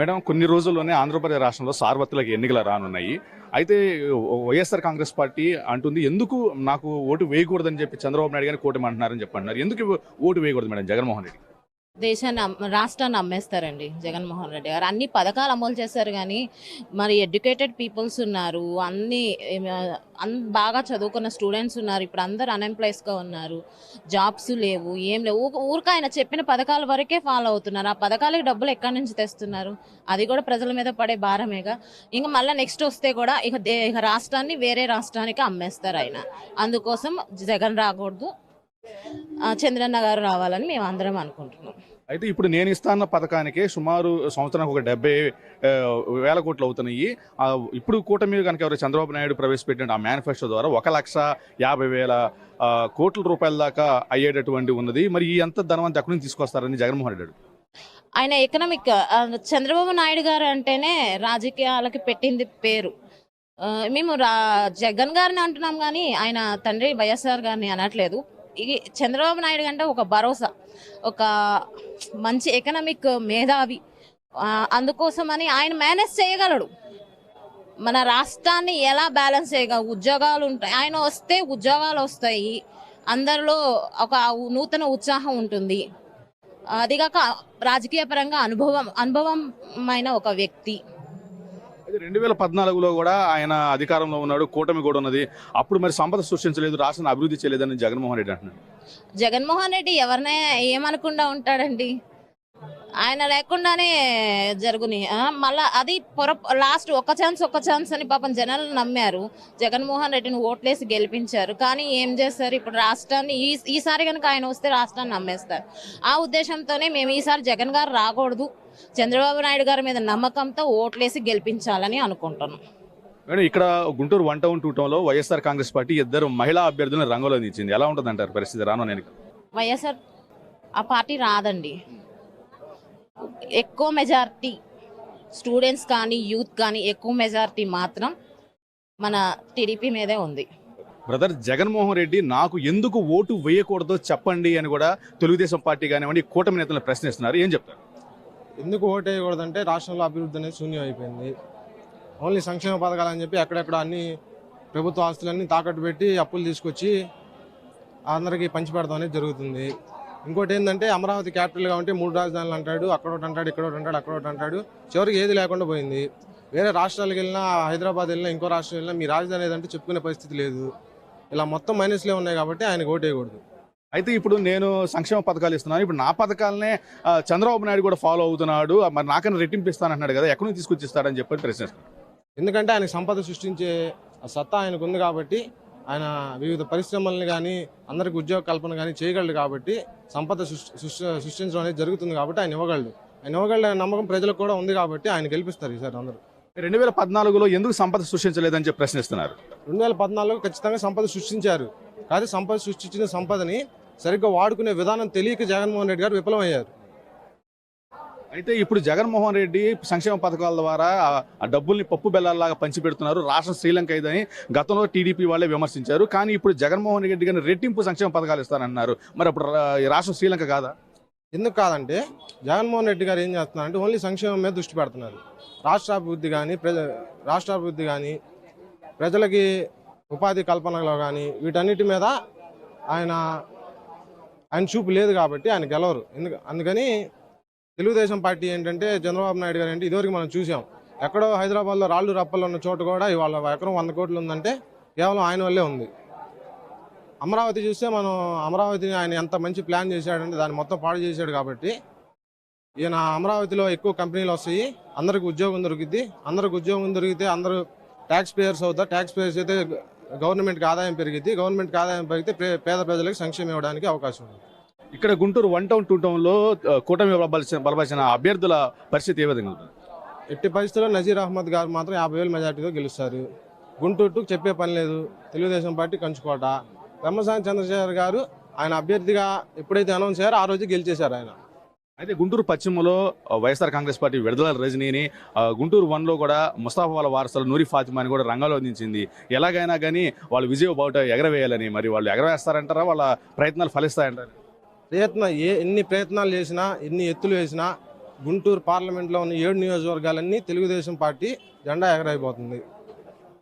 Madam కొన్ని రోజుల్లోనే ఆంధ్రప్రదేశ్ రాష్ట్రంలో సార్వత్రిక ఎన్నికలు రానున్నాయి. అయితే వైఎస్ఆర్ కాంగ్రెస్ పార్టీ అంటుంది ఎందుకు నాకు ఓటు వేయకూడదని చెప్పి చంద్రబాబు నాయుడు గారిని కూటమి అంటున్నారని చెప్పి అంటున్నారు ఎందుకు ఓటు వేయకూడదు మేడం జగన్మోహన్ రెడ్డి? దేశాన్ని రాష్ట్రాన్ని అమ్మేస్తారండి జగన్మోహన్ రెడ్డి గారు. అన్ని పథకాలు అమలు చేశారు కానీ మరి ఎడ్యుకేటెడ్ పీపుల్స్ ఉన్నారు అన్ని అన్ బాగా చదువుకున్న స్టూడెంట్స్ ఉన్నారు ఇప్పుడు అందరు అన్ఎంప్లాయీస్గా ఉన్నారు జాబ్స్ లేవు ఏం లేవు. ఊ- ఊరికే ఆయన చెప్పిన పథకాల వరకే ఫాలో అవుతున్నారు. ఆ పథకాలకి డబ్బులు ఎక్కడి నుంచి తెస్తున్నారు? అది కూడా ప్రజల మీద పడే భారమేగా. ఇంకా మళ్ళీ నెక్స్ట్ వస్తే కూడా ఇక ఇక రాష్ట్రాన్ని వేరే రాష్ట్రానికి అమ్మేస్తారు ఆయన. అందుకోసం జగన్ రాకూడదు. చంద్రన్న గారు రావాలని మేము అందరం అనుకుంటున్నాం. అయితే ఇప్పుడు నేను ఇస్తాన్న పథకానికే సుమారు సంవత్సరానికి ఒక డెబ్బై వేల కోట్లు అవుతున్నాయి. ఇప్పుడు కూటమి కనుక ఎవరు చంద్రబాబు నాయుడు ప్రవేశపెట్టిన ఆ మేనిఫెస్టో ద్వారా ఒక లక్ష యాభై వేల కోట్ల రూపాయల దాకా అయ్యేటటువంటి ఉన్నది. మరి ఈ అంత ధనవంతి ఎక్కడి నుంచి తీసుకొస్తారని జగన్మోహన్ రెడ్డి. ఆయన ఎకనామిక్ చంద్రబాబు నాయుడు గారు అంటేనే రాజకీయాలకి పెట్టింది పేరు. మేము రా జగన్ గారిని అంటున్నాం కానీ ఆయన తండ్రి వైఎస్ఆర్ గారిని అనట్లేదు. ఇది చంద్రబాబు నాయుడు అంటే ఒక భరోసా ఒక మంచి ఎకనామిక్ మేధావి. అందుకోసమని ఆయన మేనేజ్ చేయగలడు. మన రాష్ట్రాన్ని ఎలా బ్యాలెన్స్ చేయగల ఉద్యోగాలు ఉంటాయి. ఆయన వస్తే ఉద్యోగాలు వస్తాయి. అందరిలో ఒక నూతన ఉత్సాహం ఉంటుంది. అదిగాక రాజకీయ పరంగా అనుభవం అనుభవమైన ఒక వ్యక్తి. అయితే రెండు వేల పద్నాలుగులో కూడా ఆయన అధికారంలో ఉన్నాడు కూటమి కూడా ఉన్నది. అప్పుడు మరి సంపద సృష్టించలేదు రాష్ట్రాన్ని అభివృద్ధి చేయలేదని జగన్మోహన్ రెడ్డి అంటున్నాడు. జగన్మోహన్ రెడ్డి ఎవరినే ఏమనకుండా ఉంటాడండి? ఆయన లేకుండానే జరుగుని మళ్ళీ మళ్ళా అది పొర లాస్ట్ ఒక ఛాన్స్ ఒక ఛాన్స్ అని పాపం జనాలు నమ్మారు. జగన్మోహన్ రెడ్డిని ఓట్లేసి గెలిపించారు. కానీ ఏం చేస్తారు? ఇప్పుడు రాష్ట్రాన్ని ఈ ఈసారి కనుక ఆయన వస్తే రాష్ట్రాన్ని నమ్మేస్తారు. ఆ ఉద్దేశంతోనే మేము ఈసారి జగన్ గారు రాకూడదు. చంద్రబాబు నాయుడు గారి మీద నమ్మకంతో ఓట్లేసి గెలిపించాలని అనుకుంటున్నాం. మేడం ఇక్కడ గుంటూరు వన్ టౌన్ టూ టౌన్లో వైఎస్ఆర్ కాంగ్రెస్ పార్టీ ఇద్దరు మహిళా అభ్యర్థులను రంగంలో దించింది ఎలా ఉంటుంది అంటారు పరిస్థితి? రాను నేను వైఎస్ఆర్ ఆ పార్టీ రాదండి. ఎక్కువ మెజారిటీ స్టూడెంట్స్ కానీ యూత్ కానీ ఎక్కువ మెజారిటీ మాత్రం మన టీడీపీ మీదే ఉంది. బ్రదర్ జగన్మోహన్ రెడ్డి నాకు ఎందుకు ఓటు వేయకూడదో చెప్పండి అని కూడా తెలుగుదేశం పార్టీ కానివ్వండి కూటమి నేతలను ప్రశ్నిస్తున్నారు. ఏం చెప్తారు? ఎందుకు ఓటు వేయకూడదంటే రాష్ట్రంలో అభివృద్ధి అనేది శూన్యం అయిపోయింది. ఓన్లీ సంక్షేమ పథకాలు అని చెప్పి ఎక్కడెక్కడ అన్ని ప్రభుత్వ ఆస్తులన్నీ తాకట్టు పెట్టి అప్పులు తీసుకొచ్చి అందరికీ పంచిపెడతాం అనేది జరుగుతుంది. ఇంకోటి ఏంటంటే అమరావతి క్యాపిటల్గా ఉంటే మూడు రాజధానులు అంటాడు అక్కడ ఒకటి అంటాడు ఇక్కడ ఒకటి అంటాడు అక్కడ ఒకటి అంటాడు. చివరికి ఏది లేకుండా పోయింది. వేరే రాష్ట్రాలకు వెళ్ళినా హైదరాబాద్ వెళ్ళినా ఇంకో రాష్ట్రం వెళ్ళినా మీ రాజధాని ఏదంటే చెప్పుకునే పరిస్థితి లేదు. ఇలా మొత్తం మైనస్లే ఉన్నాయి కాబట్టి ఆయనకు ఓటు వేయకూడదు. అయితే ఇప్పుడు నేను సంక్షేమ పథకాలు ఇస్తున్నాను. ఇప్పుడు నా పథకాలనే చంద్రబాబు నాయుడు కూడా ఫాలో అవుతున్నాడు. మరి నాకన్నా రెట్టింపు ఇస్తానంటున్నాడు కదా ఎక్కడి నుంచి తీసుకొచ్చిస్తాడని చెప్పి ప్రశ్నిస్తున్నారు ఎందుకంటే ఆయన సంపద సృష్టించే సత్తా ఆయనకు ఉంది కాబట్టి ఆయన వివిధ పరిశ్రమల్ని కానీ అందరికి ఉద్యోగ కల్పన కానీ చేయగలడు కాబట్టి సంపద సృష్టి సృష్టి- సృష్టించడం అనేది జరుగుతుంది కాబట్టి ఆయన ఇవ్వగలడు. ఆయన ఇవ్వగలడు నమ్మకం ప్రజలకు కూడా ఉంది కాబట్టి ఆయన గెలిపిస్తారు ఈసారి అందరూ. రెండు వేల పద్నాలుగులో ఎందుకు సంపద సృష్టించలేదని చెప్పి ప్రశ్నిస్తున్నారు? రెండు వేల పద్నాలుగు ఖచ్చితంగా సంపద సృష్టించారు. కానీ సంపద సృష్టించిన సంపదని సరిగ్గా వాడుకునే విధానం తెలియక జగన్మోహన్ రెడ్డి గారు విఫలమయ్యారు. అయితే ఇప్పుడు జగన్మోహన్ రెడ్డి సంక్షేమ పథకాల ద్వారా ఆ- డబ్బుల్ని పప్పు బెల్లాల్లాగా పంచిపెడుతున్నారు. రాష్ట్రం శ్రీలంక ఇదని గతంలో టీడీపీ వాళ్ళే విమర్శించారు. కానీ ఇప్పుడు జగన్మోహన్ రెడ్డి గారిని రెట్టింపు సంక్షేమ పథకాలు ఇస్తానన్నారు. మరి అప్పుడు రాష్ట్రం శ్రీలంక కాదా? ఎందుకు కాదంటే జగన్మోహన్ రెడ్డి గారు ఏం చేస్తున్నారంటే ఓన్లీ సంక్షేమం మీద దృష్టి పెడుతున్నారు. రాష్ట్రాభివృద్ధి కానీ ప్రజ రాష్ట్రాభివృద్ధి కానీ ప్రజలకి ఉపాధి కల్పనలో కానీ వీటన్నిటి మీద ఆయన ఆయన చూపు లేదు కాబట్టి ఆయన గెలవరు. ఎందుకు అందుకని తెలుగుదేశం పార్టీ ఏంటంటే చంద్రబాబు నాయుడు గారు అంటే ఇదివరకు మనం చూసాం ఎక్కడో హైదరాబాద్లో రాళ్ళు రప్పలు ఉన్న చోట కూడా ఇవాళ ఎకరం వంద కోట్లు ఉందంటే కేవలం ఆయన వల్లే ఉంది. అమరావతి చూస్తే మనం అమరావతిని ఆయన ఎంత మంచి ప్లాన్ చేశాడంటే దాన్ని మొత్తం పాడు చేశాడు కాబట్టి ఈయన అమరావతిలో ఎక్కువ కంపెనీలు వస్తాయి అందరికి ఉద్యోగం దొరికిద్ది. అందరికి ఉద్యోగం దొరికితే అందరూ ట్యాక్స్ పేయర్స్ అవుతారు. ట్యాక్స్ పేయర్స్ అయితే గవర్నమెంట్కి ఆదాయం పెరిగిద్ది. గవర్నమెంట్కి ఆదాయం పెరిగితే పేద ప్రజలకు సంక్షేమం ఇవ్వడానికి అవకాశం ఉంది. ఇక్కడ గుంటూరు వన్ టౌన్ టూ టౌన్లో కూటమి బలపరిచిన బలపరిచిన అభ్యర్థుల పరిస్థితి ఏ విధంగా ఉంటుంది ఎట్టి పరిస్థితుల్లో నజీర్ అహ్మద్ గారు మాత్రం యాభై వేల మెజార్టీతో గెలుస్తారు. గుంటూరు చెప్పే పని లేదు. తెలుగుదేశం పార్టీ కంచుకోట. బ్రహ్మసాని చంద్రశేఖర్ గారు ఆయన అభ్యర్థిగా ఎప్పుడైతే అనౌన్స్ అయ్యారో ఆ రోజు గెలిచేశారు ఆయన. అయితే గుంటూరు పశ్చిమలో వైఎస్ఆర్ కాంగ్రెస్ పార్టీ విడుదల రజనీని గుంటూరు వన్లో కూడా ముస్తాఫా వాళ్ళ వారసులు నూరి ఫాతిమాని కూడా రంగంలో అందించింది. ఎలాగైనా కానీ వాళ్ళు విజయ బావుట ఎగరవేయాలని మరి వాళ్ళు ఎగరవేస్తారంటారా? వాళ్ళ ప్రయత్నాలు ఫలిస్తాయంటారు? ప్రయత్నం ఏ ఎన్ని ప్రయత్నాలు చేసినా ఎన్ని ఎత్తులు వేసినా గుంటూరు పార్లమెంట్లో ఉన్న ఏడు నియోజకవర్గాలన్నీ తెలుగుదేశం పార్టీ జెండా ఎగరైపోతుంది